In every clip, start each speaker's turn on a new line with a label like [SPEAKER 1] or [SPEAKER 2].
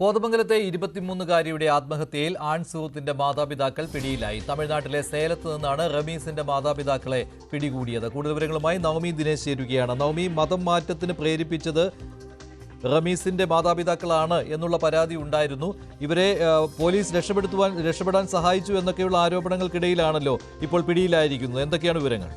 [SPEAKER 1] കോതമംഗലത്തെ ഇരുപത്തിമൂന്നുകാരിയുടെ ആത്മഹത്യയിൽ ആൺ സുഹൃത്തിന്റെ മാതാപിതാക്കൾ പിടിയിലായി. തമിഴ്നാട്ടിലെ സേലത്ത് നിന്നാണ് റമീസിന്റെ മാതാപിതാക്കളെ പിടികൂടിയത്. കൂടുതൽ വിവരങ്ങളുമായി നവമി ദിനേശ് ചേരുകയാണ്. നവമി മതം മാറ്റത്തിന് പ്രേരിപ്പിച്ചത് റമീസിന്റെ മാതാപിതാക്കളാണ് എന്നുള്ള പരാതി ഉണ്ടായിരുന്നു. ഇവരെ പോലീസ് രക്ഷപ്പെടുത്തുവാൻ രക്ഷപ്പെടാൻ സഹായിച്ചു എന്നൊക്കെയുള്ള ആരോപണങ്ങൾക്കിടയിലാണല്ലോ ഇപ്പോൾ പിടിയിലായിരിക്കുന്നത്. എന്തൊക്കെയാണ് വിവരങ്ങൾ?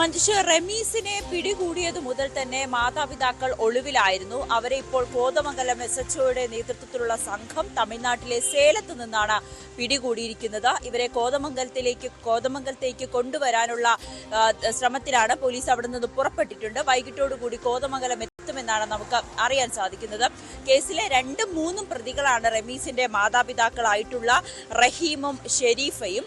[SPEAKER 2] മഞ്ജുഷ റമീസിനെ പിടികൂടിയത് മുതൽ തന്നെ മാതാപിതാക്കൾ ഒളിവിലായിരുന്നു. അവരെ ഇപ്പോൾ കോതമംഗലം എസ് എച്ച് ഒയുടെ നേതൃത്വത്തിലുള്ള സംഘം തമിഴ്നാട്ടിലെ സേലത്ത് നിന്നാണ് പിടികൂടിയിരിക്കുന്നത്. ഇവരെ കോതമംഗലത്തിലേക്ക് കോതമംഗലത്തേക്ക് കൊണ്ടുവരാനുള്ള ശ്രമത്തിലാണ് പോലീസ് അവിടെ നിന്ന് പുറപ്പെട്ടിട്ടുണ്ട്. വൈകിട്ടോടുകൂടി കോതമംഗലം എത്തുമെന്നാണ് നമുക്ക് അറിയാൻ സാധിക്കുന്നത്. കേസിലെ രണ്ടും മൂന്നും പ്രതികളാണ് റമീസിന്റെ മാതാപിതാക്കളായിട്ടുള്ള റഹീമും ഷെരീഫയും.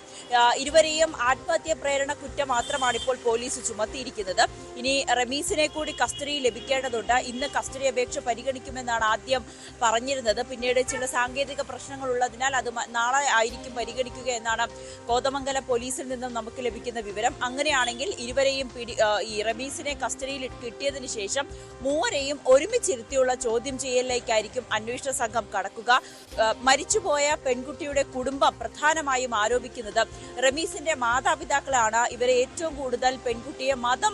[SPEAKER 2] ഇരുവരെയും ആത്മഹത്യ പ്രേരണ കുറ്റം മാത്രമാണ് ഇപ്പോൾ പോലീസ് ചുമത്തിയിരിക്കുന്നത്. ഇനി റമീസിനെ കൂടി കസ്റ്റഡിയിൽ ലഭിക്കേണ്ടതുണ്ട്. ഇന്ന് കസ്റ്റഡി അപേക്ഷ പരിഗണിക്കുമെന്നാണ് ആദ്യം പറഞ്ഞിരുന്നത്. പിന്നീട് ചില സാങ്കേതിക പ്രശ്നങ്ങൾ ഉള്ളതിനാൽ അത് നാളെ ആയിരിക്കും പരിഗണിക്കുക എന്നാണ് കോതമംഗലം പോലീസിൽ നിന്നും നമുക്ക് ലഭിക്കുന്ന വിവരം. അങ്ങനെയാണെങ്കിൽ ഇരുവരെയും പിടി ഈ റമീസിനെ കസ്റ്റഡിയിൽ കിട്ടിയതിനു ശേഷം മൂവരെയും ഒരുമിച്ചിരുത്തിയുള്ള ചോദ്യം ചെയ്യലിലേക്കായിരിക്കും അന്വേഷണ സംഘം കടക്കുക. മരിച്ചുപോയ പെൺകുട്ടിയുടെ കുടുംബം പ്രധാനമായും ആരോപിക്കുന്നത് റമീസിന്റെ മാതാപിതാക്കളാണ്. ഇവരെ ഏറ്റവും കൂടുതൽ പെൺകുട്ടിയെ മതം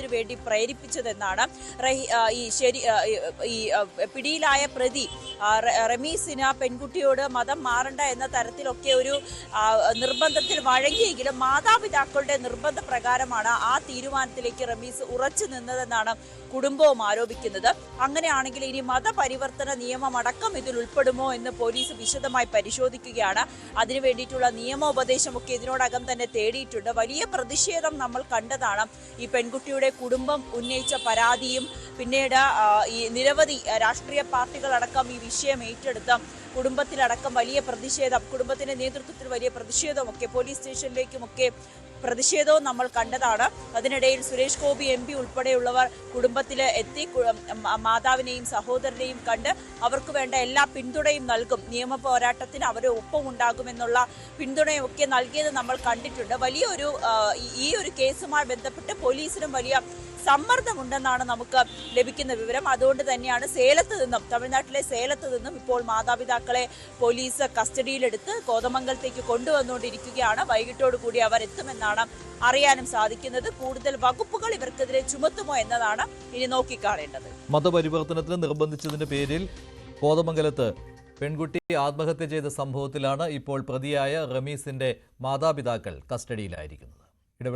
[SPEAKER 2] മാറുന്നതിന് വേണ്ടി പ്രേരിപ്പിച്ചതെന്നാണ് ഈ ശരി ഈ പിടിയിലായ പ്രതി ആ, റ- പെൺകുട്ടിയോട് മതം മാറണ്ട എന്ന തരത്തിലൊക്കെ ഒരു നിർബന്ധത്തിൽ വഴങ്ങിയെങ്കിലും മാതാപിതാക്കളുടെ നിർബന്ധ പ്രകാരമാണ് ആ തീരുമാനത്തിലേക്ക് റമീസ് ഉറച്ചു നിന്നതെന്നാണ് കുടുംബവും ആരോപിക്കുന്നത്. അങ്ങനെയാണെങ്കിൽ ഇനി മതപരിവർത്തന നിയമം അടക്കം ഇതിൽ ഉൾപ്പെടുമോ എന്ന് പോലീസ് വിശദമായി പരിശോധിക്കുകയാണ്. അതിനു വേണ്ടിയിട്ടുള്ള നിയമോപദേശമൊക്കെ ഇതിനോടകം തന്നെ തേടിയിട്ടുണ്ട്. വലിയ പ്രതിഷേധം നമ്മൾ കണ്ടതാണ്. ഈ പെൺകുട്ടിയുടെ കുടുംബം ഉന്നയിച്ച പരാതിയും പിന്നീട് ഈ നിരവധി രാഷ്ട്രീയ പാർട്ടികളടക്കം ഈ വിഷയം ഏറ്റെടുത്ത് കുടുംബത്തിലടക്കം വലിയ പ്രതിഷേധം കുടുംബത്തിന്റെ നേതൃത്വത്തിൽ വലിയ പ്രതിഷേധമൊക്കെ പോലീസ് സ്റ്റേഷനിലേക്കുമൊക്കെ പ്രതിഷേധവും നമ്മൾ കണ്ടതാണ്. അതിനിടയിൽ സുരേഷ് ഗോപി എം പി ഉൾപ്പെടെയുള്ളവർ കുടുംബത്തിൽ എത്തി മാതാവിനെയും സഹോദരനെയും കണ്ട് അവർക്ക് വേണ്ട എല്ലാ പിന്തുണയും നൽകും. നിയമ പോരാട്ടത്തിന് അവരെ ഒപ്പം ഉണ്ടാകുമെന്നുള്ള പിന്തുണയൊക്കെ നൽകിയത് നമ്മൾ കണ്ടിട്ടുണ്ട്. വലിയൊരു ഈ ഒരു കേസുമായി ബന്ധപ്പെട്ട് പോലീസിനും വലിയ സമ്മർദ്ദമുണ്ടെന്നാണ് നമുക്ക് ലഭിക്കുന്ന വിവരം. അതുകൊണ്ട് തന്നെയാണ് സേലത്ത് നിന്നും തമിഴ്നാട്ടിലെ സേലത്ത് നിന്നും ഇപ്പോൾ മാതാപിതാക്കളെ പോലീസ് കസ്റ്റഡിയിലെടുത്ത് കോതമംഗലത്തേക്ക് കൊണ്ടുവന്നുകൊണ്ടിരിക്കുകയാണ്. വൈകിട്ടോടു കൂടി അവർ എത്തുമെന്നാണ് അറിയാനും സാധിക്കുന്നത്. കൂടുതൽ വകുപ്പുകൾ ഇവർക്കെതിരെ ചുമത്തുമോ എന്നതാണ് ഇനി നോക്കിക്കാണേണ്ടത്.
[SPEAKER 1] മതപരിവർത്തനത്തിന് നിർബന്ധിച്ചതിന്റെ പേരിൽ കോതമംഗലത്ത് പെൺകുട്ടി ആത്മഹത്യ ചെയ്ത സംഭവത്തിലാണ് ഇപ്പോൾ പ്രതിയായ റമീസിന്റെ മാതാപിതാക്കൾ കസ്റ്റഡിയിലായിരിക്കുന്നത്.